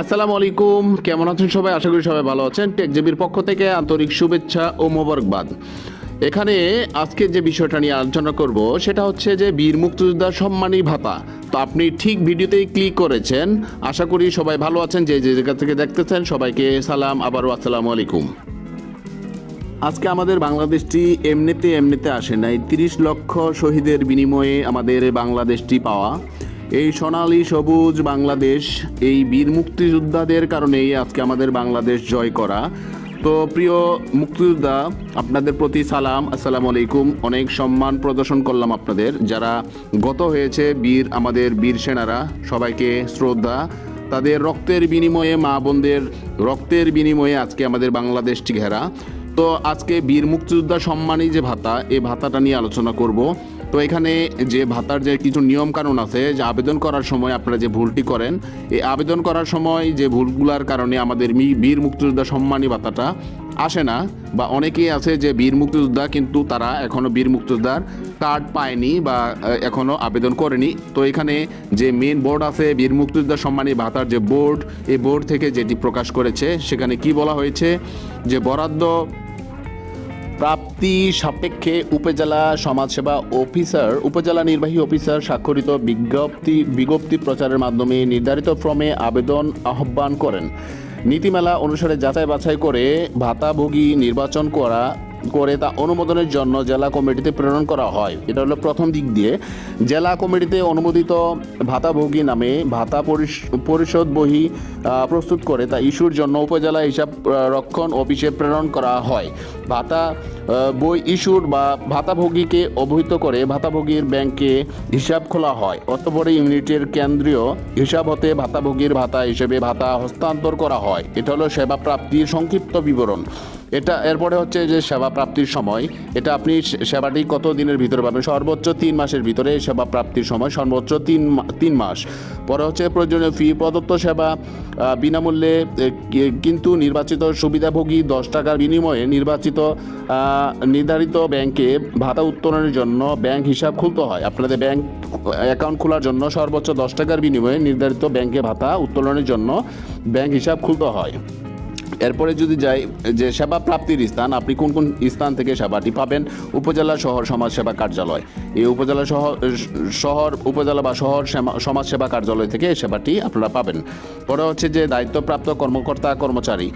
আসসালামু আলাইকুম। কেমন আছেন সবাই? আশা করি সবাই ভালো আছেন। টেকজেবির পক্ষ থেকে আন্তরিক শুভেচ্ছা ও মোবারকবাদ। এখানে আজকে যে বিষয়টা নিয়ে আলোচনা করব, সেটা হচ্ছে যে বীর মুক্তিযোদ্ধা সম্মানী ভাতা। তো আপনি ঠিক ভিডিওতেই ক্লিক করেছেন। আশা করি সবাই ভালো আছেন। যে যে জায়গা থেকে দেখতেছেন, সবাইকে সালাম, আবারও আসসালামু আলাইকুম। আজকে আমাদের বাংলাদেশটি এমনিতে এমনিতে আসে নাই। তিরিশ লক্ষ শহীদের বিনিময়ে আমাদের বাংলাদেশটি পাওয়া। এই সোনালী সবুজ বাংলাদেশ, এই বীর মুক্তিযোদ্ধাদের কারণেই আজকে আমাদের বাংলাদেশ জয় করা। তো প্রিয় মুক্তিযোদ্ধা, আপনাদের প্রতি সালাম, আসসালামু আলাইকুম। অনেক সম্মান প্রদর্শন করলাম আপনাদের। যারা গত হয়েছে বীর, আমাদের বীর সেনারা, সবাইকে শ্রদ্ধা। তাদের রক্তের বিনিময়ে, মা বোনদের রক্তের বিনিময়ে আজকে আমাদের বাংলাদেশটি ঘেরা তো আজকে বীর মুক্তিযোদ্ধা সম্মানী যে ভাতা এই ভাতাটা নিয়ে আলোচনা করব। তো এখানে যে ভাতার যে কিছু নিয়ম কানুন আছে, যে আবেদন করার সময় আপনারা যে ভুলটি করেন, এই আবেদন করার সময় যে ভুলগুলার কারণে আমাদের বীর মুক্তিযোদ্ধা সম্মানী ভাতাটা আসে না, বা অনেকেই আছে যে বীর মুক্তিযোদ্ধা কিন্তু তারা এখনও বীর মুক্তিযোদ্ধার কার্ড পায়নি বা এখনও আবেদন করেনি। তো এখানে যে মেন বোর্ড আছে, বীর মুক্তিযোদ্ধা সম্মানী ভাতার যে বোর্ড এই বোর্ড থেকে যেটি প্রকাশ করেছে, সেখানে কি বলা হয়েছে? যে বরাদ্দ প্রাপ্তি সাপেক্ষে উপজেলা সমাজসেবা অফিসার, উপজেলা নির্বাহী অফিসার স্বাক্ষরিত বিজ্ঞপ্তি বিজ্ঞপ্তি প্রচারের মাধ্যমে নির্ধারিত ফর্মে আবেদন আহ্বান করেন। নীতিমালা অনুসারে যাচাই বাছাই করে ভাতাভোগী নির্বাচন করা করে তা অনুমোদনের জন্য জেলা কমিটিতে প্রেরণ করা হয়। এটা হলো প্রথম দিক দিয়ে। জেলা কমিটিতে অনুমোদিত ভাতাভোগী নামে ভাতা পরিশ- পরিশোধ বহি প্রস্তুত করে তা ইস্যুর জন্য উপজেলা হিসাব রক্ষণ অফিসে প্রেরণ করা হয়। ভাতা বই ইস্যুর বা ভাতাভোগীকে অবহিত করে ভাতাভোগীর ব্যাংকে হিসাব খোলা হয়। অতপরে ইউনিটের কেন্দ্রীয় হিসাব হতে ভাতাভোগীর ভাতা হিসেবে ভাতা হস্তান্তর করা হয়। এটা হলো সেবা প্রাপ্তির সংক্ষিপ্ত বিবরণ। এটা এরপরে হচ্ছে যে সেবা প্রাপ্তির সময়। এটা আপনি সেবাটি কত দিনের ভিতরে পাবেন? সর্বোচ্চ তিন মাসের ভিতরে সেবা প্রাপ্তির সময়, সর্বোচ্চ তিন তিন মাস। পরে হচ্ছে প্রয়োজনীয় ফি প্রদত্ত সেবা বিনামূল্যে কিন্তু নির্বাচিত সুবিধাভোগী দশ টাকার বিনিময়ে নির্বাচিত নির্ধারিত ব্যাংকে ভাতা উত্তোলনের জন্য ব্যাংক হিসাব খুলতে হয়। আপনাদের ব্যাংক অ্যাকাউন্ট খোলার জন্য সর্বোচ্চ দশ টাকার বিনিময়ে নির্ধারিত ব্যাংকে ভাতা উত্তোলনের জন্য ব্যাংক হিসাব খুলতে হয়। এরপরে যদি যাই, যে সেবা প্রাপ্তির স্থান, আপনি কোন কোন স্থান থেকে সেবাটি পাবেন? উপজেলা, শহর, সমাজ সেবা কার্যালয়। এই উপজেলা, শহর শহর, উপজেলা বা শহর সেমা- সমাজ সেবা কার্যালয় থেকে এই সেবাটি আপনারা পাবেন। পরে হচ্ছে যে দায়িত্বপ্রাপ্ত কর্মকর্তা, কর্মচারী।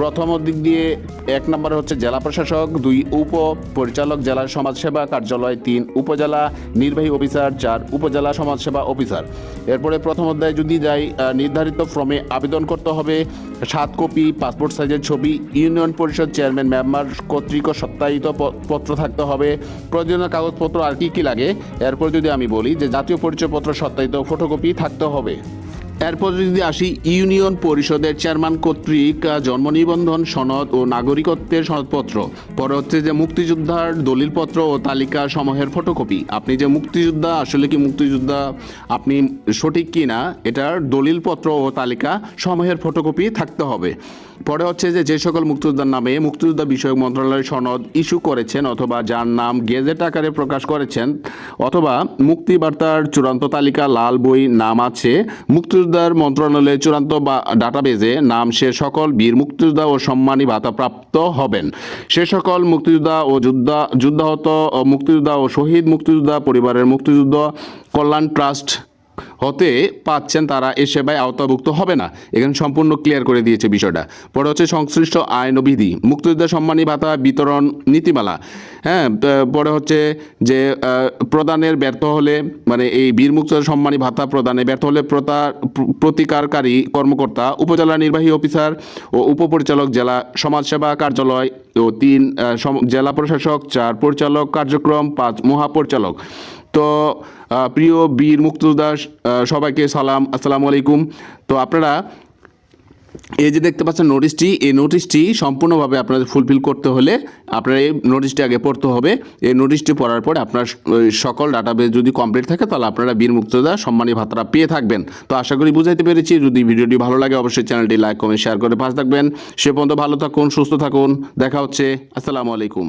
প্রথম দিক দিয়ে এক নম্বরে হচ্ছে জেলা প্রশাসক, দুই উপ পরিচালক জেলা সমাজসেবা কার্যালয়, তিন উপজেলা নির্বাহী অফিসার, চার উপজেলা সমাজসেবা অফিসার। এরপরে প্রথম অধ্যায় যদি যাই নির্ধারিত ফর্মে আবেদন করতে হবে। সাত কপি, পাসপোর্ট সাইজের ছবি, ইউনিয়ন পরিষদ চেয়ারম্যান, মেম্বার কর্তৃক সত্যায়িত পত্র থাকতে হবে। প্রয়োজনীয় কাগজপত্র আর কি কি লাগে? এরপর যদি আমি বলি যে জাতীয় পরিচয়পত্র সত্যায়িত ফটোকপি থাকতে হবে। এরপর যদি আসি, ইউনিয়ন পরিষদের চেয়ারম্যান কর্তৃক জন্ম নিবন্ধন সনদ ও নাগরিকত্বের সনদপত্র। পরে হচ্ছে যে মুক্তিযোদ্ধার দলিলপত্র ও তালিকা সমূহের ফটোকপি। আপনি যে মুক্তিযোদ্ধা, আসলে কি মুক্তিযোদ্ধা, আপনি সঠিক কি না, এটার দলিলপত্র ও তালিকা সমূহের ফটোকপি থাকতে হবে। পরে হচ্ছে যে যে সকল মুক্তিযোদ্ধার নামে মুক্তিযোদ্ধা বিষয়ক মন্ত্রণালয়ের সনদ ইস্যু করেছেন অথবা যার নাম গেজেট আকারে প্রকাশ করেছেন, অথবা মুক্তিবার্তার চূড়ান্ত তালিকা, লাল বই, নাম আছে মুক্তিযোদ্ধার মন্ত্রণালয়ের চূড়ান্ত বা ডাটাবেজে নাম সে সকল বীর মুক্তিযোদ্ধা ও সম্মানী ভাতা প্রাপ্ত হবেন। সে সকল মুক্তিযোদ্ধা ও যুদ্ধা, যুদ্ধাহত মুক্তিযোদ্ধা ও শহীদ মুক্তিযোদ্ধা পরিবারের মুক্তিযুদ্ধ কল্যাণ ট্রাস্ট হতে পাচ্ছেন তারা এ সেবায় আওতাভুক্ত হবে না। এখানে সম্পূর্ণ ক্লিয়ার করে দিয়েছে বিষয়টা। পরে হচ্ছে সংশ্লিষ্ট আইন ও বিধি, মুক্তিযোদ্ধা সম্মানী ভাতা বিতরণ নীতিমালা। হ্যাঁ পরে হচ্ছে যে প্রদানের ব্যর্থ হলে মানে এই বীর মুক্তিযোদ্ধা সম্মানী ভাতা প্রদানে ব্যর্থ হলে প্রতা- প্রতিকারকারী কর্মকর্তা, উপজেলা নির্বাহী অফিসার ও উপপরিচালক জেলা সমাজসেবা কার্যালয় ও তিন জেলা প্রশাসক, চার পরিচালক কার্যক্রম, পাঁচ মহাপরিচালক। তো প্রিয় বীর মুক্তিযোদ্ধা আহ, সবাইকে সালাম আসসালামু আলাইকুম। তো আপনারা এই যে দেখতে পাচ্ছেন নোটিশটি এই নোটিশটি সম্পূর্ণভাবে আপনাদের ফুলফিল করতে হলে আপনার এই নোটিশটি আগে পড়তে হবে। এই নোটিশটি পড়ার পরে আপনার সকল ডাটাবেস যদি কমপ্লিট থাকে তাহলে আপনারা বীর মুক্তিযোদ্ধা সম্মানী ভাতাটা পেয়ে থাকবেন। তো আশা করি বুঝাইতে পেরেছি। যদি ভিডিওটি ভালো লাগে অবশ্যই চ্যানেলটি লাইক কমেন্ট শেয়ার করে পাশ থাকবেন। সে পর্যন্ত ভালো থাকুন সুস্থ থাকুন। দেখা হচ্ছে। আসসালামু আলাইকুম।